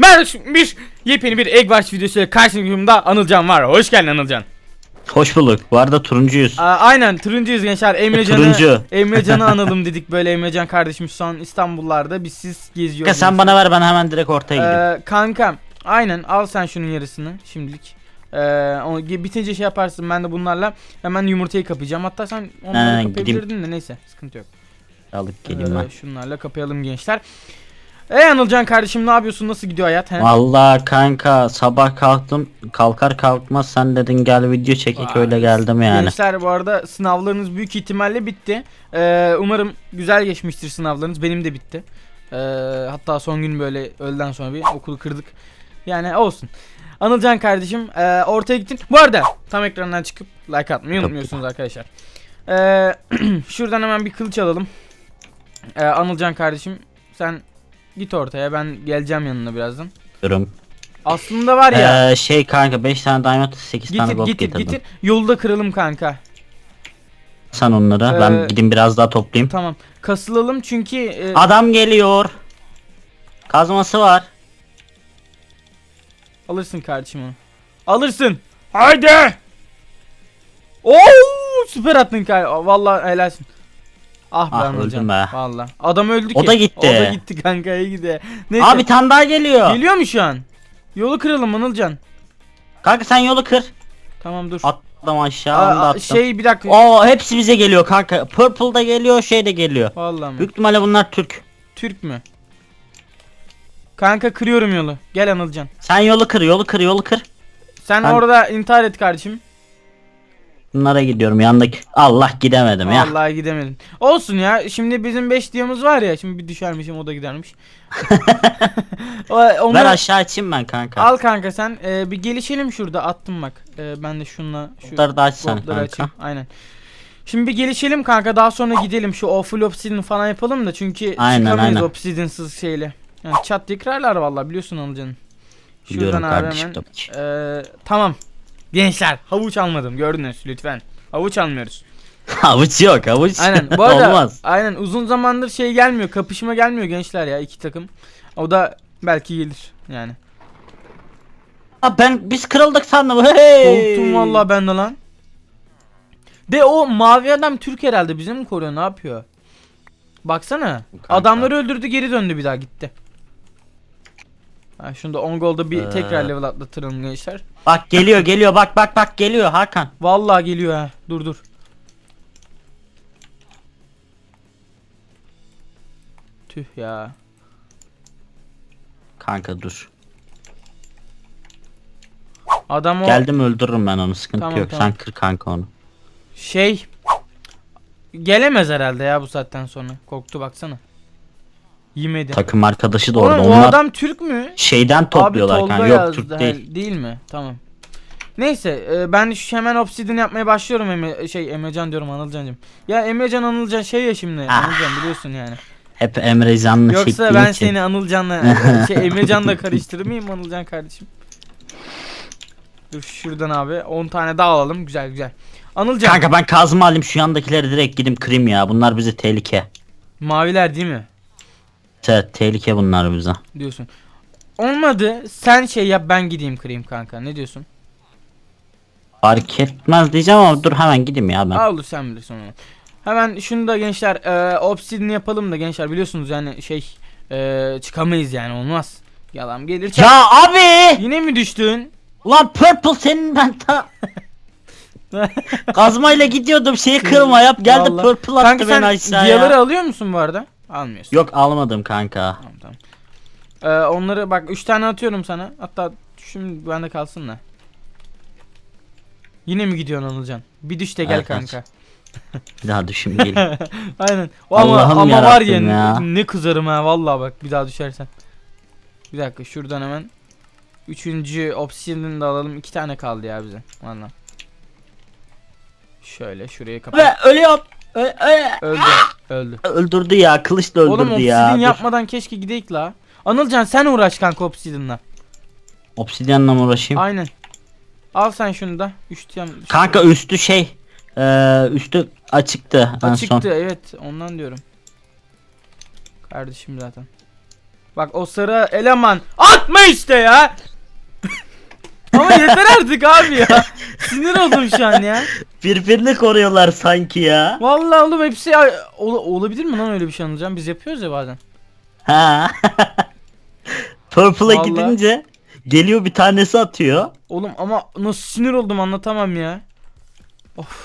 Bir yepyeni bir Egg Wars videosuyla karşınızda Anılcan var. Hoş geldin Anılcan. Hoş bulduk. Bu arada turuncuyuz. Aa, aynen turuncuyuz gençler. Emrecan'ı Turuncu. Emrecan'ı analım dedik böyle Emrecan kardeşim şu an İstanbullarda biz siz geziyoruz. sen bana ver ben hemen direkt ortaya gideyim. Ee, kankam aynen al sen şunun yarısını şimdilik. Ee, onu bitince şey yaparsın ben de bunlarla hemen yumurtayı kapayacağım. Hatta sen onları Aynen, kapayabilirdin de neyse sıkıntı yok. Alıp geleyim Ee, ben. şunlarla kapayalım gençler. Ey Anılcan kardeşim ne yapıyorsun? Nasıl gidiyor hayat? He? Vallahi kanka sabah kalktım kalkar kalkmaz sen dedin gel video çekek Vay. öyle geldim yani. Gençler bu arada sınavlarınız büyük ihtimalle bitti. Ee, umarım güzel geçmiştir sınavlarınız. Benim de bitti. Ee, hatta son gün böyle öğleden sonra bir okulu kırdık. Yani olsun. Anılcan kardeşim ee, ortaya gittin. Bu arada tam ekrandan çıkıp like atmayı unutmuyorsunuz arkadaşlar. Ee, şuradan hemen bir kılıç alalım. Ee, Anılcan kardeşim sen git ortaya ben geleceğim yanına birazdan. Diyorum. Aslında var ya. Ee, şey kanka 5 tane diamond 8 tane gold getir getirdim. getir. Yolda kıralım kanka. Sen onları Ee, ben gideyim biraz daha toplayayım. Tamam. Kasılalım çünkü e, Adam geliyor. Kazması var. alırsın kardeşim onu. Alırsın. Haydi. Oo süper attın kanka. Vallahi helalsin. Ah Ah, öldüm be. Vallahi. Adam öldü ki. O da gitti. O da gitti kanka iyi gide. Neyse. Abi tane daha geliyor. Geliyor mu şu an? Yolu kıralım Anılcan. Kanka sen yolu kır. Tamam dur. Attım aşağı Aa, attım. şey bir dakika. Oo hepsi bize geliyor kanka. Purple da geliyor şey de geliyor. Vallahi mi? Büyük ihtimalle bunlar Türk. Türk mü? Kanka kırıyorum yolu. Gel Anılcan. Sen yolu kır yolu kır yolu kır. Sen Ben- orada intihar et kardeşim. Bunlara gidiyorum yandaki. Allah gidemedim ya. Vallahi gidemedin. Olsun ya. Şimdi bizim 5 diyomuz var ya. Şimdi bir düşermişim o da gidermiş. O- onları- Ver aşağı açayım ben kanka. Al kanka sen. Ee, bir gelişelim şurada. Attım bak. Ee, ben de şunla şu Bunları da aç sen botları kanka. açayım. Aynen. Şimdi bir gelişelim kanka. Daha sonra gidelim. Şu full obsidian falan yapalım da. Çünkü Aynen, çıkamayız aynen. obsidiansız şeyle. Yani çat tekrarlar vallahi biliyorsun amcanın. Biliyorum abi kardeşim hemen, tabii ki. ee, tamam. Gençler havuç almadım gördünüz lütfen. Havuç almıyoruz. havuç yok havuç. Aynen. Bu arada Olmaz. aynen uzun zamandır şey gelmiyor. Kapışma gelmiyor gençler ya iki takım. O da belki gelir yani. Ha, ben biz kırıldık sandım. Hey. Korktum vallahi ben de lan. De o mavi adam Türk herhalde bizi mi koruyor ne yapıyor? Baksana. Kanka. Adamları öldürdü geri döndü bir daha gitti. Ha şunu da 10 golda bir Ee. tekrar level atlatırım gençler. Bak geliyor geliyor bak bak bak geliyor Hakan. Vallahi geliyor ha. Dur dur. Tüh ya. Kanka dur. Adam o Geldim öldürürüm ben onu sıkıntı Tamam, yok. tamam. Sen kır kanka onu. şey gelemez herhalde ya bu saatten sonra. Korktu baksana. Yemedi. Takım arkadaşı da Oğlum, orada. o Onlar adam Türk mü? şeyden topluyorlar Abi kanka. Tolga Yok yazdı. Türk değil. değil mi? Tamam. Neyse e, ben şu hemen obsidian yapmaya başlıyorum Eme şey Emrecan diyorum Anılcan'cım. Ya Emrecan Anılcan şey ya şimdi Ah. Anılcan biliyorsun yani. Hep Emre Canlı Yoksa ben için. seni Anılcan'la şey Emrecan'la karıştırır mıyım Anılcan kardeşim? Dur şuradan abi 10 tane daha alalım güzel güzel. Anılcan Kanka ben kazma alayım şu yandakileri direkt gidip kırayım ya. Bunlar bize tehlike. maviler değil mi Evet tehlike bunlar bize. diyorsun. Olmadı sen şey yap ben gideyim kırayım kanka ne diyorsun? Fark etmez diyeceğim ama dur hemen gideyim ya ben. Ha olur sen bilirsin onu. Hemen şunu da gençler e, obsidian yapalım da gençler biliyorsunuz yani şey e, çıkamayız yani olmaz. Yalan gelir. çak- Ya abi! Yine mi düştün? Ulan Purple senin ben ta... Kazmayla gidiyordum şeyi kırma yap geldi Vallahi. Purple attı Kanka beni sen aşağıya. diyaları alıyor musun bu arada? Almıyorsun. Yok almadım kanka. Tamam tamam. E, onları bak 3 tane atıyorum sana. Hatta şimdi bende kalsın da. Yine mi gidiyorsun Anılcan? Bir düş de gel Evet, kanka. Bir daha düşün gelin. Aynen. O ama Allah'ım ama var ya, yarabbim ya. ne kızarım ha vallahi bak bir daha düşersen. Bir dakika şuradan hemen üçüncü opsiyonunu da alalım. iki tane kaldı ya bize. Valla. Şöyle şuraya kapat. Ölüyorum. Ö- ö- Öldü. Öldü. öldürdü ya kılıçla öldürdü Oğlum ya. obsidian Dur. yapmadan keşke gideyik la. Anılcan sen uğraş kanka obsidianla. Obsidianla mı uğraşayım? Aynen. Al sen şunu da. Üç tane. Kanka üstü şey. Eee üstü açıktı en son. Açıktı evet ondan diyorum. Kardeşim zaten. Bak o sarı eleman atma işte ya. Ama yeter artık abi ya. Sinir oldum şu an ya. Birbirini koruyorlar sanki ya. Vallahi oğlum hepsi ya, ola- olabilir mi lan öyle bir şey anlayacağım? Biz yapıyoruz ya bazen. Ha. Purple'a Vallahi. gidince geliyor bir tanesi atıyor. Oğlum ama nasıl sinir oldum anlatamam ya.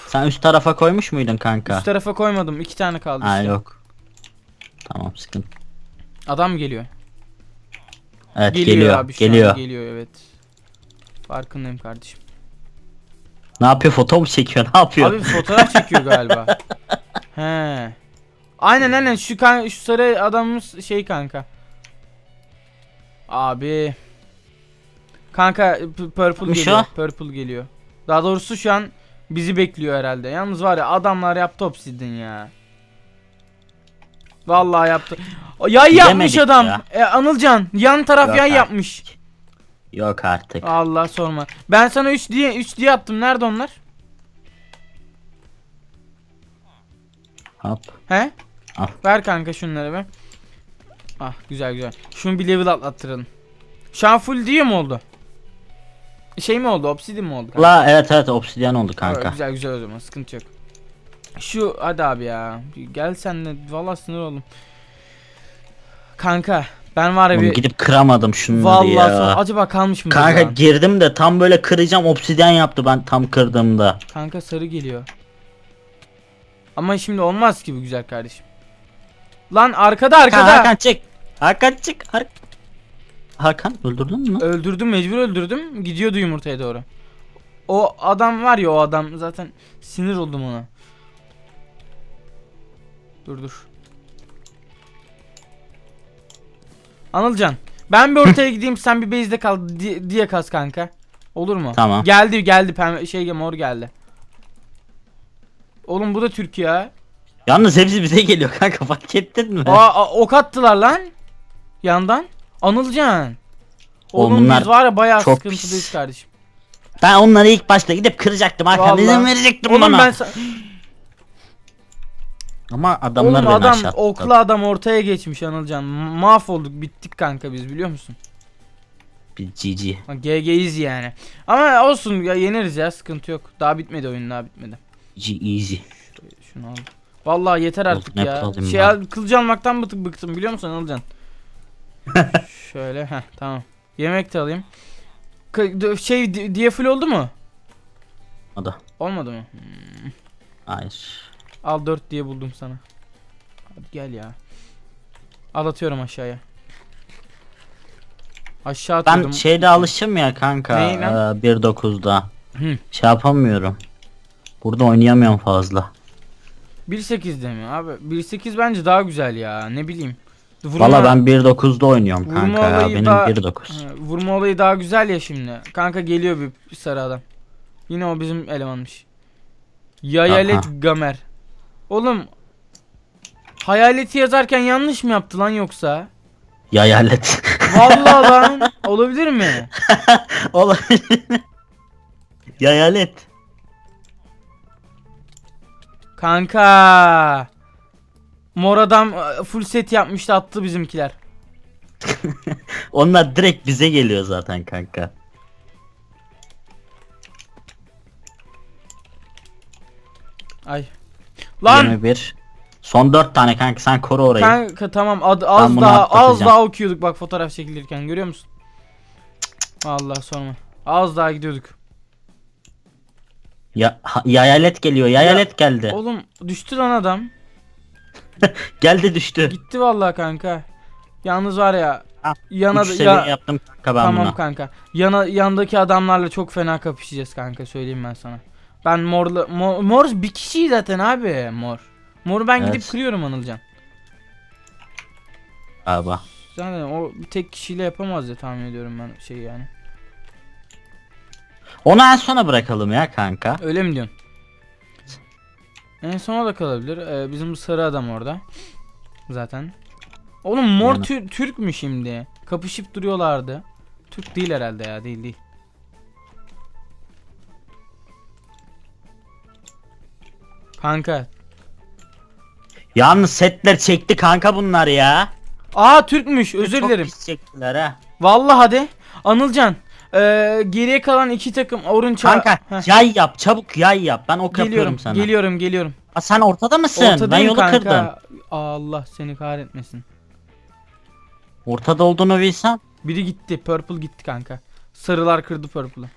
Sen üst tarafa koymuş muydun kanka? Üst tarafa koymadım. iki tane kaldı Ha işte. yok. Tamam sıkıntı. Adam geliyor. Evet Geliyor, geliyor. abi şu an geliyor evet. Farkındayım kardeşim. Ne yapıyor? Foto mu çekiyor? Ne yapıyor? Abi fotoğraf çekiyor galiba. He. Aynen aynen şu kan şu sarı adamımız şey kanka. Abi. Kanka purple geliyor. o? Purple geliyor. Daha doğrusu şu an bizi bekliyor herhalde. Yalnız var ya adamlar yaptı obsidin ya. Vallahi yaptı. Yay yapmış Bilemedik adam. ya. E, Anılcan yan taraf Yok yay abi. yapmış. Yok artık. Allah sorma. Ben sana 3 diye 3 diye attım. Nerede onlar? Hop. He? Al. Ver kanka şunları be. Ah güzel güzel. Şunu bir level atlattıralım. Şu an full diye mi oldu? Şey mi oldu? Obsidian mi oldu? kanka? La evet evet obsidyen oldu kanka. Evet, güzel güzel o zaman sıkıntı yok. Şu hadi abi ya. Gel sen de vallahi sinir oldum. Kanka ben var ya Oğlum bir gidip kıramadım şunları vallahi ya. sonra- acaba kalmış mı? Kanka acaba? girdim de tam böyle kıracağım obsidyen yaptı ben tam kırdığımda. Kanka sarı geliyor. Ama şimdi olmaz ki bu güzel kardeşim. Lan arkada Hakan, arkada. Hakan çık. Hakan çık. Har- Hakan öldürdün mü? Öldürdüm mecbur öldürdüm. Gidiyordu yumurtaya doğru. O adam var ya o adam zaten sinir oldum ona. Dur dur. Anılcan. Ben bir ortaya gideyim sen bir base'de kal di- diye kas kanka. Olur mu? Tamam. Geldi geldi pembe şey mor geldi. Oğlum bu da Türkiye. Yalnız hepsi bize geliyor kanka fark ettin mi? Aa, aa, ok attılar lan. Yandan. Anılcan. Oğlum Oğlum bunlar biz var ya bayağı çok sıkıntılıyız pis. kardeşim. Ben onları ilk başta gidip kıracaktım Hakan Vallahi. izin verecektim Oğlum bana. ben sa- Ama adamlar Oğlum beni adam aşağı atladı. oklu adam ortaya geçmiş Anılcan. Mahvolduk bittik kanka biz biliyor musun? Bir GG. Bak, GG'yiz yani. Ama olsun ya yeneriz ya sıkıntı yok. Daha bitmedi oyun daha bitmedi. G easy. Şunu al. Vallahi yeter Oğlum, artık ne ya. Şey al, kılıcı almaktan bıktık bıktım biliyor musun Anılcan? Şöyle heh tamam. Yemek de alayım. K- şey di- diye full oldu mu? O da. Olmadı mı? Hayır. Al 4 diye buldum sana. Hadi gel ya. Al atıyorum aşağıya. Aşağı atıyordum. Ben şeyde alışım ya kanka. Neyi lan? eee, 1.9'da. Hı. Şey yapamıyorum. Burada oynayamıyorum fazla. 1.8'de mi abi? 1.8 bence daha güzel ya. Ne bileyim. Vurma, Valla ben 1.9'da oynuyorum Vurma kanka ya. Benim daha- 1.9. Ha, vurma olayı daha güzel ya şimdi. Kanka geliyor bir sarı adam. Yine o bizim elemanmış. Yayalet Gamer. Oğlum Hayaleti yazarken yanlış mı yaptı lan yoksa? Yayalet. Vallahi lan olabilir mi? Olabilir. Yayalet. Kanka. Mor adam e, full set yapmıştı attı bizimkiler. Onlar direkt bize geliyor zaten kanka. Ay. Lan 21. Son 4 tane kanka sen koru orayı. kanka tamam ad- az bunu daha az atlatacağım. daha okuyorduk bak fotoğraf çekilirken görüyor musun? Allah sorma. Az daha gidiyorduk. Ya, ha- yayalet geliyor. Yayalet geldi. Oğlum düştü lan adam. Geldi düştü. Gitti vallahi kanka. Yalnız var ya Ah, yana ya, yaptım kanka ben tamam buna. kanka. Yana yandaki adamlarla çok fena kapışacağız kanka söyleyeyim ben sana. Ben morla mor, mor bir kişi zaten abi mor. Moru ben gidip Evet. kırıyorum Anılcan. Galiba. Zaten o bir tek kişiyle yapamaz ya tahmin ediyorum ben şey yani. Onu en sona bırakalım ya kanka. Öyle mi diyorsun? En sona da kalabilir. Ee, bizim bu sarı adam orada. Zaten. Oğlum mor Yani- Tür- Türk mü şimdi? Kapışıp duruyorlardı. Türk değil herhalde ya değil değil. Kanka Yalnız setler çekti kanka bunlar ya. Aa Türkmüş özür Çok dilerim. pis çektiler ha. Vallahi hadi. Anılcan. Ee, geriye kalan iki takım Orun Ça- Kanka Heh, yay yap çabuk yay yap. Ben ok geliyorum, yapıyorum sana. geliyorum, geliyorum. Aa, sen ortada mısın? ben Ortadayım yolu kanka. kırdım. Allah seni kahretmesin. Ortada olduğunu bilsem. Biri gitti. Purple gitti kanka. Sarılar kırdı Purple'ı.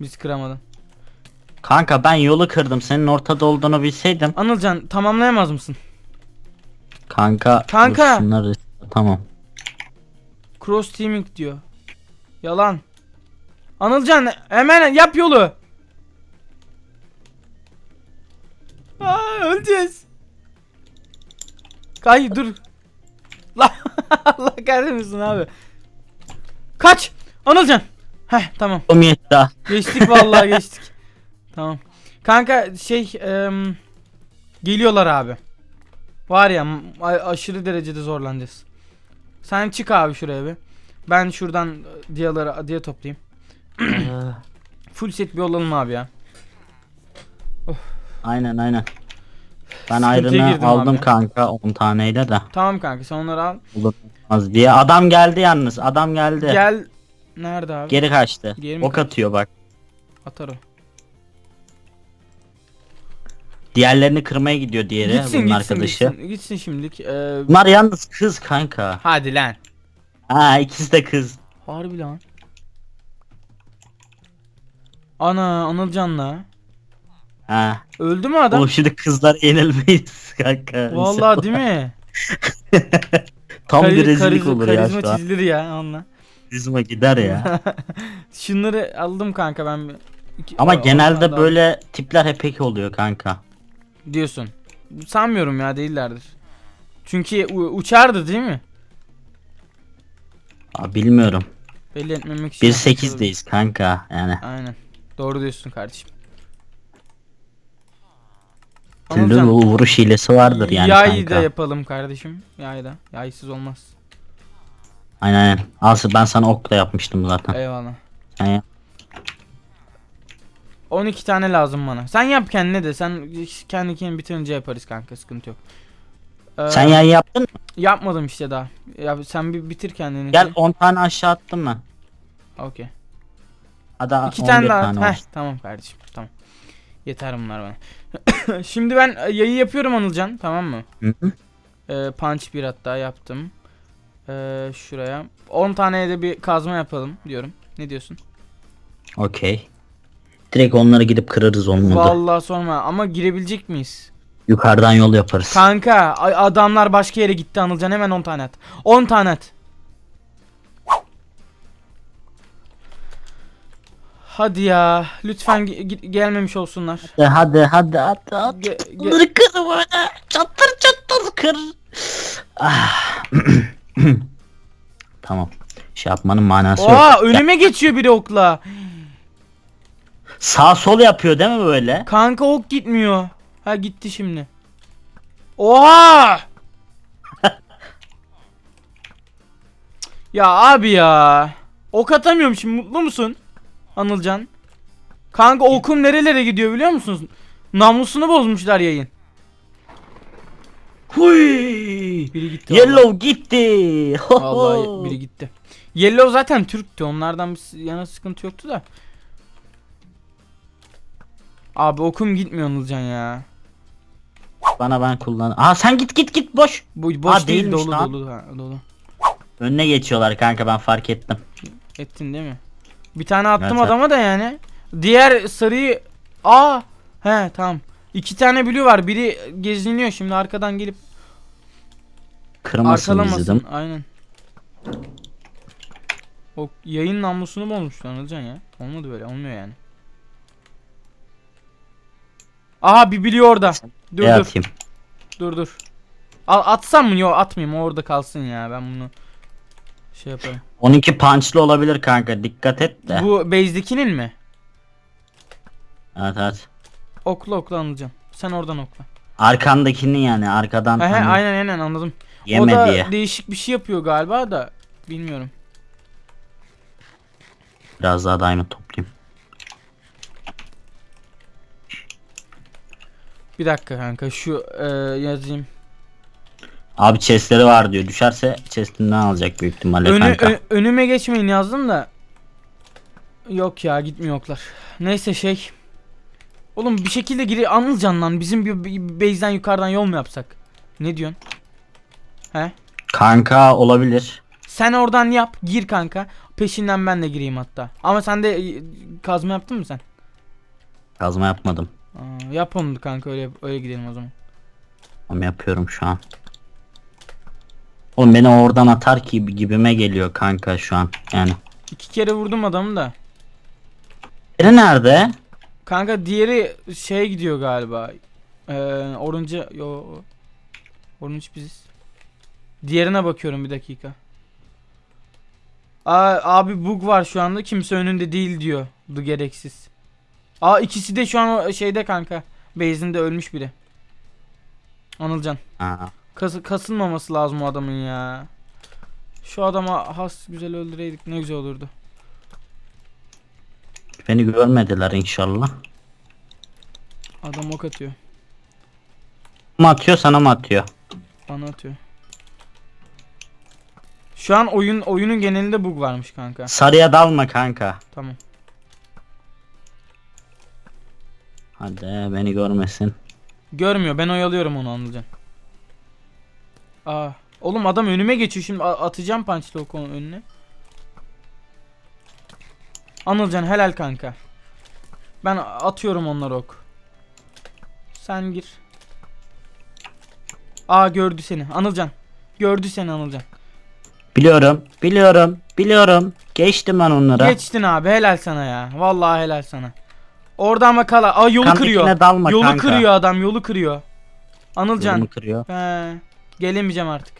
Biz kıramadan. Kanka ben yolu kırdım. Senin ortada olduğunu bilseydim. Anılcan tamamlayamaz mısın? Kanka. Kanka. dur şunları tamam. Cross teaming diyor. Yalan. Anılcan hemen yap yolu. Aa, öleceğiz. Kay dur. La Allah kahretmesin abi. Kaç. Anılcan. Heh tamam. Ha. Geçtik vallahi geçtik. Tamam. Kanka şey em, geliyorlar abi. Var ya aşırı derecede zorlanacağız. Sen çık abi şuraya bir. Ben şuradan e, diyaları diye toplayayım. Full set bir olalım abi ya. aynen aynen. Ben Sıkıntıya ayrını aldım abi. kanka 10 taneyle de. Tamam kanka sen onları al. Olmaz diye. Adam geldi yalnız. Adam geldi. Gel. Nerede abi? Geri kaçtı. Geri ok atıyor bak. Atar o. Diğerlerini kırmaya gidiyor diğeri. Gitsin bunun gitsin, arkadaşı. gitsin gitsin şimdilik. Ee, Bunlar yalnız kız kanka. hadi lan. Ha ikisi de kız. Harbi lan. Ana Anılcan'la. Ha. Öldü mü adam? Oğlum şimdi kızlar yenilmeyiz kanka. Vallahi değil mi? Tam Kari- bir rezillik karizma- olur ya Karizma şu an. çizilir ya onunla. Karizma gider ya. Şunları aldım kanka ben. iki- Ama o- genelde böyle tipler hep ek oluyor kanka. Diyorsun. Sanmıyorum ya değillerdir. Çünkü uçardı değil mi? Aa, bilmiyorum. Belli etmemek için. 1.8'deyiz kanka yani. Aynen. Doğru diyorsun kardeşim. Türlü bu vuruş hilesi vardır yani yay kanka. da yapalım kardeşim. Yay da. Yaysız olmaz. Aynen aynen. Asıl ben sana ok da yapmıştım zaten. Eyvallah. Yap. 12 tane lazım bana. Sen yap kendine de. Sen kendikini bitirince yaparız kanka. Sıkıntı yok. Ee, Sen yay yaptın mı? Yapmadım işte daha. Ya sen bir bitir kendini. Gel 10 tane aşağı attım ben. Okey. İki 11 tane daha. tane Heh, tamam kardeşim. Tamam. Yeter bunlar bana. Şimdi ben e, yayı yapıyorum Anılcan. Tamam mı? Hı hı. Ee, punch bir hatta yaptım. Ee, şuraya. 10 tane de bir kazma yapalım diyorum. Ne diyorsun? Okey. Direkt onları gidip kırarız olmadı. Vallahi sorma ama girebilecek miyiz? Yukarıdan yol yaparız. Kanka adamlar başka yere gitti Anılcan hemen 10 tane at. 10 tane at. Hadi ya lütfen ge- ge- gelmemiş olsunlar. hadi hadi hadi hadi. hadi. Ge- ge- Bunları kır böyle. Çatır çatır kır. Ah. tamam. Şey yapmanın manası yok. Oha önüme geçiyor biri okla. Sağ sol yapıyor değil mi böyle? Kanka ok gitmiyor. Ha gitti şimdi. Oha! ya abi ya. Ok atamıyorum şimdi mutlu musun? Anılcan. Kanka okum nerelere gidiyor biliyor musunuz? Namlusunu bozmuşlar yayın. Huy. Biri gitti. vallahi. Yellow gitti. Vallahi biri gitti. Yellow zaten Türktü. Onlardan bir yana sıkıntı yoktu da. Abi okum gitmiyor Anılcan ya. Bana ben kullan. Aa sen git git git boş. Bu boş Aa, değil dolu lan. dolu ha, dolu. Önüne geçiyorlar kanka ben fark ettim. Ettin değil mi? Bir tane attım Evet, adama da yani. Diğer sarıyı Aa he tamam. İki tane blue var. Biri geziniyor şimdi arkadan gelip Kırmasın mi? Aynen. O yayın namlusunu bozmuştu Anılcan ya. Olmadı böyle olmuyor yani. Aha bir biliyor orada. Dur Ne dur atayım? dur dur. Al, atsam mı? Yok atmayayım. O orada kalsın ya. Ben bunu şey yaparım. 12 punchlı olabilir kanka dikkat et de. Bu base'dekinin mi? Evet evet. Okla okla Anılcan. Sen oradan okla. Arkandakini yani arkadan He he hani aynen aynen anladım. yeme o da diye. değişik bir şey yapıyor galiba da bilmiyorum. Biraz daha diamond toplayayım. Bir dakika kanka şu e, yazayım. Abi chestleri var diyor. Düşerse chestinden alacak büyük ihtimalle Önü, kanka. ö- önüme geçmeyin yazdım da. Yok ya gitmiyorlar. Neyse şey. Oğlum bir şekilde giri Anılcan lan bizim bir, bir base'den yukarıdan yol mu yapsak? Ne diyorsun? He? Kanka olabilir. Sen oradan yap, gir kanka. Peşinden ben de gireyim hatta. Ama sen de e, kazma yaptın mı sen? Kazma yapmadım. Aa, yap onu kanka öyle öyle gidelim o zaman. Ama yapıyorum şu an. Oğlum beni oradan atar ki gibime geliyor kanka şu an. Yani. İki kere vurdum adamı da. Biri nerede? Kanka diğeri şeye gidiyor galiba. Ee, orange yo orange biziz. Diğerine bakıyorum bir dakika. Aa, abi bug var şu anda kimse önünde değil diyor. Bu gereksiz. Aa ikisi de şu an şeyde kanka. Base'inde ölmüş biri. Anılcan. Kas kasılmaması lazım o adamın ya. Şu adama has güzel öldüreydik ne güzel olurdu. Beni görmediler inşallah. Adam ok atıyor. Mı atıyor sana mı atıyor? Bana atıyor. Şu an oyun oyunun genelinde bug varmış kanka. Sarıya dalma kanka. Tamam. Hadi beni görmesin. Görmüyor. Ben oyalıyorum onu anlayacağım. Aa, oğlum adam önüme geçiyor şimdi atacağım punch'la o konu önüne. Anılcan helal kanka. Ben atıyorum onları ok. Sen gir. Aa gördü seni. Anılcan. Gördü seni Anılcan. Biliyorum, biliyorum, biliyorum. Geçtim ben onlara. Geçtin abi helal sana ya. Vallahi helal sana. Orada ama kala. Aa yolu Kandikine kırıyor. dalma Yolu kanka. kırıyor adam yolu kırıyor. Anılcan. Yolumu kırıyor. He, gelemeyeceğim artık.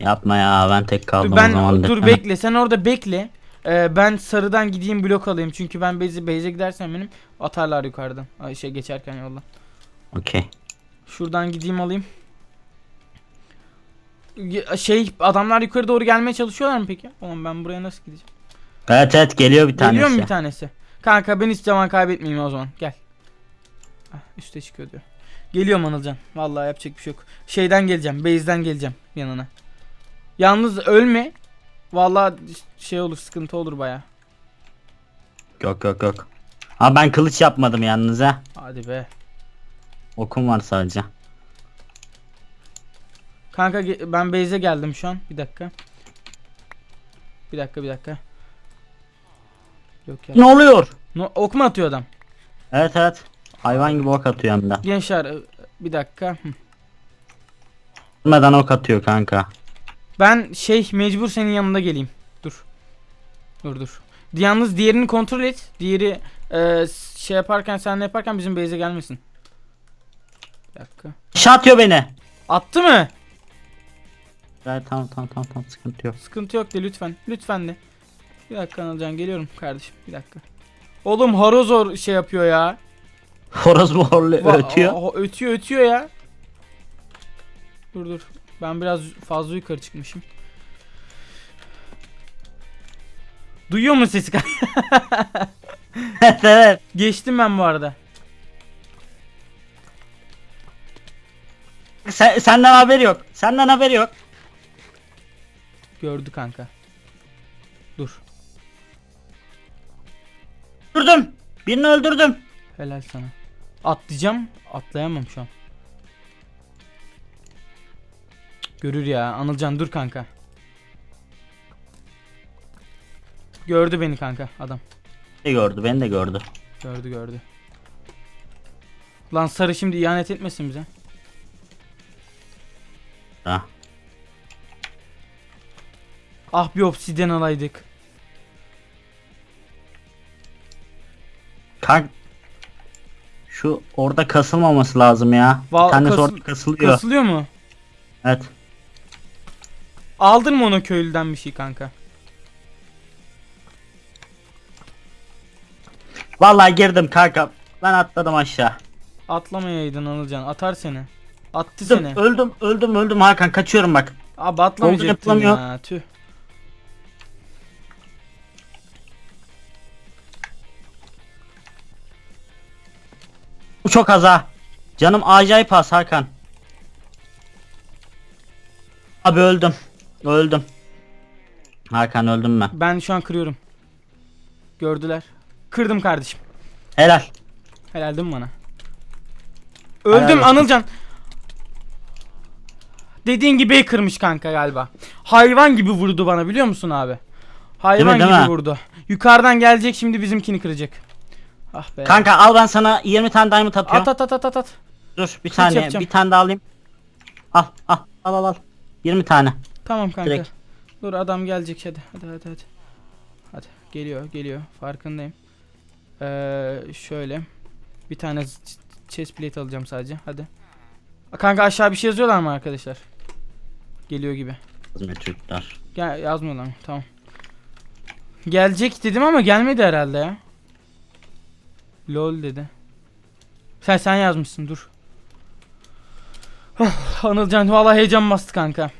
Yapma ya ben tek kaldım Dur ben o zaman. dur desene. bekle sen orada bekle. Ee, ben sarıdan gideyim blok alayım çünkü ben beze beze gidersem benim atarlar yukarıdan. Ay şey geçerken yoldan. Okey. Şuradan gideyim alayım. Şey adamlar yukarı doğru gelmeye çalışıyorlar mı peki? Oğlum ben buraya nasıl gideceğim? Evet evet geliyor bir tanesi. Geliyor mu bir tanesi? Kanka ben hiç zaman kaybetmeyeyim o zaman. Gel. Ah, üste çıkıyor diyor. Geliyorum Anılcan. Vallahi yapacak bir şey yok. Şeyden geleceğim. Base'den geleceğim yanına. Yalnız ölme. Vallahi şey olur sıkıntı olur baya. Yok yok yok. Ha ben kılıç yapmadım yalnız ha. Hadi be. Okum var sadece. Kanka ben base'e geldim şu an. Bir dakika. Bir dakika bir dakika. Yok ya. Ne oluyor? No, ok mu atıyor adam? Evet evet. Hayvan gibi ok atıyor hem de. Gençler e, bir dakika. Hı. Bilmeden ok atıyor kanka. Ben şey mecbur senin yanında geleyim. Dur. Dur dur. Yalnız diğerini kontrol et. Diğeri e, şey yaparken sen ne yaparken bizim base'e gelmesin. Bir dakika. Aşağı atıyor beni. Attı mı? Evet tamam tamam tamam tamam sıkıntı yok. Sıkıntı yok de lütfen. Lütfen de. Bir dakika Anılcan geliyorum kardeşim. Bir dakika. Oğlum Harozor şey yapıyor ya. Horoz mu horluyor Va- ötüyor. Aa, ötüyor ötüyor ya. Dur dur. Ben biraz fazla yukarı çıkmışım. Duyuyor musun sesi? evet evet. Geçtim ben bu arada. Sen, senden haberi yok. Senden haberi yok. Gördü kanka. Öldürdüm. Birini öldürdüm. Helal sana. Atlayacağım. Atlayamam şu an. Görür ya. Anılcan dur kanka. Gördü beni kanka adam. Beni gördü beni de gördü. Gördü gördü. Lan sarı şimdi ihanet etmesin bize. Ha. Ah bir obsidyen alaydık. Kank. Şu orada kasılmaması lazım ya. Va- bir tanesi orada kasılıyor. Kasılıyor mu? Evet. Aldın mı ona köylüden bir şey kanka? Vallahi girdim kanka. Ben atladım aşağı. Atlamayaydın Anılcan. Atar seni. Attı Öldüm, seni. öldüm, öldüm, öldüm Hakan kaçıyorum bak. Abi atlamayacaktın ya. Tüh. Bu çok az ha. Canım acayip az Hakan. Abi öldüm. Öldüm. Hakan öldüm ben. Ben şu an kırıyorum. Gördüler. Kırdım kardeşim. Helal. Helal değil mi bana? Öldüm olsun. Anılcan. Dediğin gibi kırmış kanka galiba. Hayvan gibi vurdu bana biliyor musun abi? Hayvan Değil mi, gibi değil mi? vurdu. Yukarıdan gelecek şimdi bizimkini kıracak. Ah be. Kanka al ben sana 20 tane diamond atıyorum. at at at at at. Dur bir Kılıç tane yapacağım. bir tane daha alayım. Al al al al al. 20 tane. Tamam kanka. Direkt. Dur adam gelecek hadi. Hadi hadi hadi. Hadi geliyor geliyor farkındayım. Ee, şöyle bir tane ch- chest plate alacağım sadece. Hadi. Kanka aşağı bir şey yazıyorlar mı arkadaşlar? Geliyor gibi. Hizmet Türkler. Gel yazmıyorlar mı? Tamam. Gelecek dedim ama gelmedi herhalde ya. Lol dedi. Sen sen yazmışsın dur. Oh, Anılcan vallahi heyecan bastı kanka.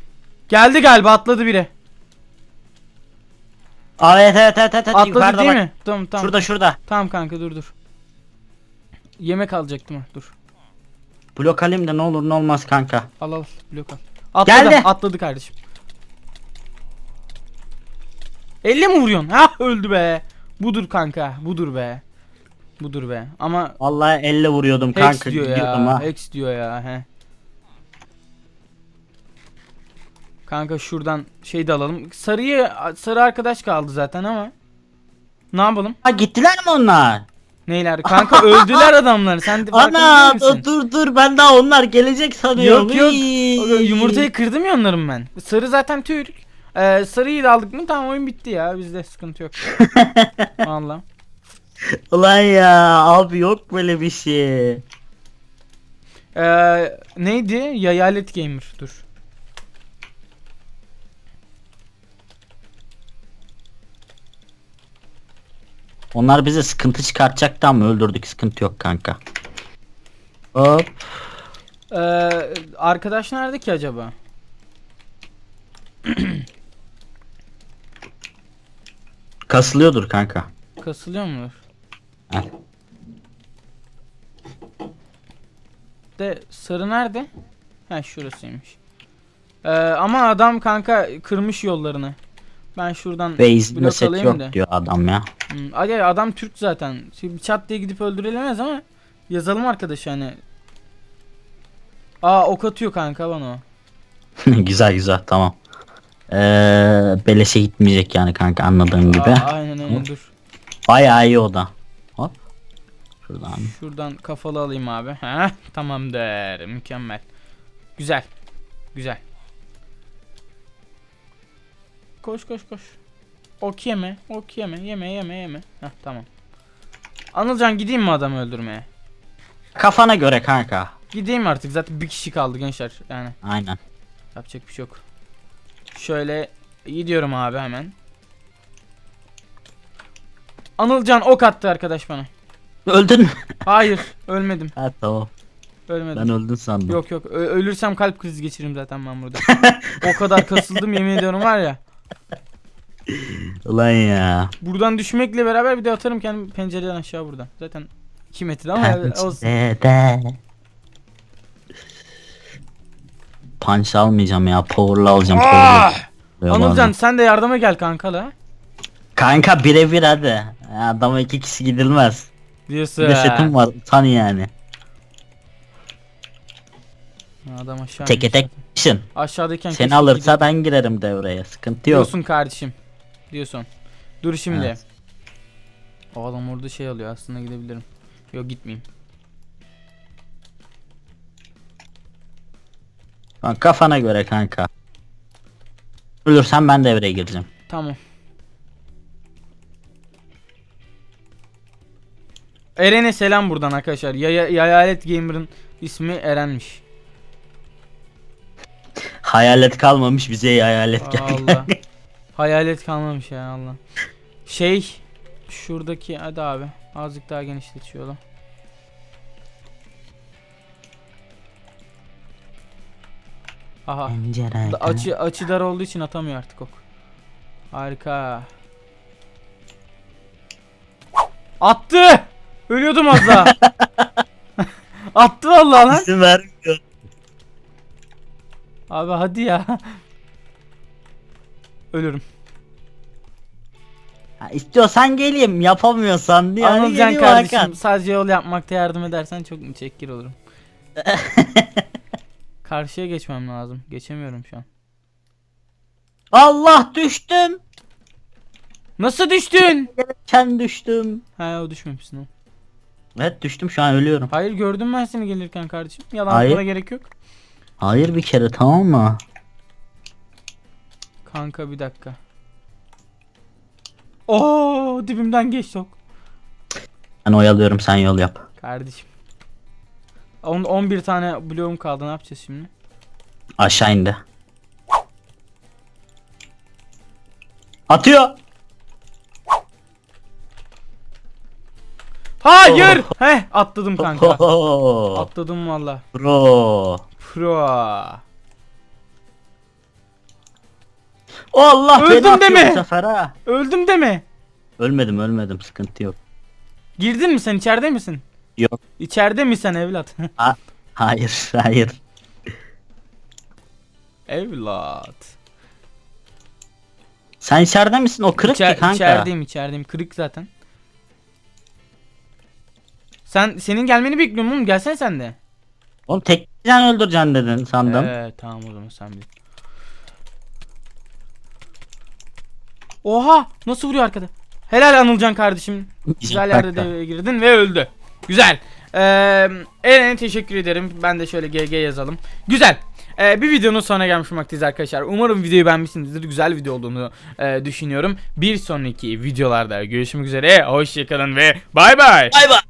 Geldi galiba atladı biri. Aa evet evet evet evet. Atladı yukarıda değil bak. mi? Tamam tamam. Şurada şurada. Tamam kanka dur dur. Yemek alacaktım ha dur. Blok alayım da ne olur ne olmaz kanka. Al al blok al. Atladı Geldi. atladı kardeşim. 50 mi vuruyorsun? Ha öldü be. Budur kanka budur be. Budur be. Ama Vallahi elle vuruyordum Hex kanka. diyor gidiyordum ya. ha. Hex diyor ya. He. Kanka şuradan şey de alalım. Sarıyı sarı arkadaş kaldı zaten ama. Ne yapalım? Ha gittiler mi onlar? Neyler? Kanka öldüler adamlar. Sen de farkında Ana değil misin? dur dur ben daha onlar gelecek sanıyorum. Yok yok. Iiii. Yumurtayı kırdım ya onların ben. Sarı zaten Türk. Ee, sarıyı da aldık mı tamam oyun bitti ya. Bizde sıkıntı yok. Valla. Ulan ya abi yok böyle bir şey. Ee, neydi? Yayalet Gamer. Dur. Onlar bize sıkıntı çıkartacaktı ama öldürdük sıkıntı yok kanka. Hop. Ee, arkadaş nerede ki acaba? Kasılıyordur kanka. Kasılıyor mudur? Al. De sarı nerede? Ha şurasıymış. Ee, ama adam kanka kırmış yollarını. Ben şuradan Base'de blok set alayım yok da. diyor adam ya. Hmm, ay, adam Türk zaten. Şimdi çat diye gidip öldürülemez ama yazalım arkadaş hani. Aa ok atıyor kanka bana o. güzel güzel tamam. Ee, beleşe gitmeyecek yani kanka anladığın gibi. Aa, aynen Hop. dur. Bayağı iyi o da. Şuradan. Şuradan kafalı alayım abi. Heh, tamamdır. Mükemmel. Güzel. Güzel. Koş koş koş. Ok yeme. Ok yeme. Yeme yeme yeme. Heh, tamam. Anılcan gideyim mi adamı öldürmeye? Kafana göre kanka. Gideyim artık zaten bir kişi kaldı gençler yani Aynen. yapacak bir şey yok. Şöyle gidiyorum abi hemen. Anılcan ok attı arkadaş bana. Öldün mü? Hayır ölmedim. ha tamam. Ölmedim. Ben öldün sandım. Yok yok Ö- ölürsem kalp krizi geçiririm zaten ben burada. o kadar kasıldım yemin ediyorum var ya. Ulan ya. Buradan düşmekle beraber bir de atarım kendimi pencereden aşağı buradan. Zaten 2 metre ama olsun. Punch almayacağım ya. Power'la alacağım. Ah! Power'la. Anılcan sen de yardıma gel kanka la. Kanka birebir hadi. Adama iki kişi gidilmez. Diyorsun. Bir de var. Utan yani. Adam aşağı. Teke tek kişin. Aşağıdayken Seni keşke alırsa gidip- ben girerim devreye. Sıkıntı yok. Diyorsun kardeşim. Diyorsun. Dur şimdi. Evet. O adam orada şey alıyor aslında gidebilirim. Yok gitmeyeyim. Lan Kafana göre kanka. Ölürsen ben devreye gireceğim. Tamam. Eren'e selam buradan arkadaşlar. Yaya, Yayalet Gamer'ın ismi Eren'miş. Hayalet kalmamış bize hayalet geldi. Allah. Hayalet kalmamış ya Allah. Şey şuradaki hadi abi azıcık daha genişlet. Aha. Da- Açı açı dar olduğu için atamıyor artık ok. Harika. Attı. Ölüyordum az daha. Attı vallahi lan. İzin vermiyor. Abi hadi ya. ölürüm. Ha, istiyorsan geleyim yapamıyorsan diye. yani Anılcan geleyim kardeşim Hakan. sadece yol yapmakta yardım edersen çok müteşekkir olurum. Karşıya geçmem lazım. Geçemiyorum şu an. Allah düştüm. Nasıl düştün? Gelirken düştüm. Ha o düşmemişsin o. Evet düştüm şu an ölüyorum. Hayır gördüm ben seni gelirken kardeşim. Yalan Hayır. atmana gerek yok. Hayır bir kere tamam mı? Kanka bir dakika. Oo dibimden geç sok. Ben oyalıyorum sen yol yap. Kardeşim. On, 11 tane bloğum kaldı ne yapacağız şimdi? Aşağı indi. Atıyor. Hayır! Heh atladım kanka. Atladım valla. Bro. Pro. Allah Öldüm beni atıyor deme. bu sefer ha. Öldüm deme. Ölmedim ölmedim sıkıntı yok. Girdin mi sen içeride misin? Yok. İçeride mi sen evlat? Hayır hayır. evlat. Sen içeride misin? O kırık İçer- ki kanka. İçerideyim içerideyim kırık zaten. Sen senin gelmeni bekliyorum oğlum gelsene sen de. Oğlum tek can öldüreceksin dedin sandım. Ee, tamam o zaman sen bil. Oha nasıl vuruyor arkada? Helal Anılcan kardeşim. Güzel yerde devreye girdin ve öldü. Güzel. Ee, Eren'e teşekkür ederim. Ben de şöyle GG yazalım. Güzel. Ee, bir videonun sonuna gelmiş bulunmaktayız arkadaşlar. Umarım videoyu beğenmişsinizdir. Güzel video olduğunu e, düşünüyorum. Bir sonraki videolarda görüşmek üzere. Hoşçakalın ve bay bay. Bay bay.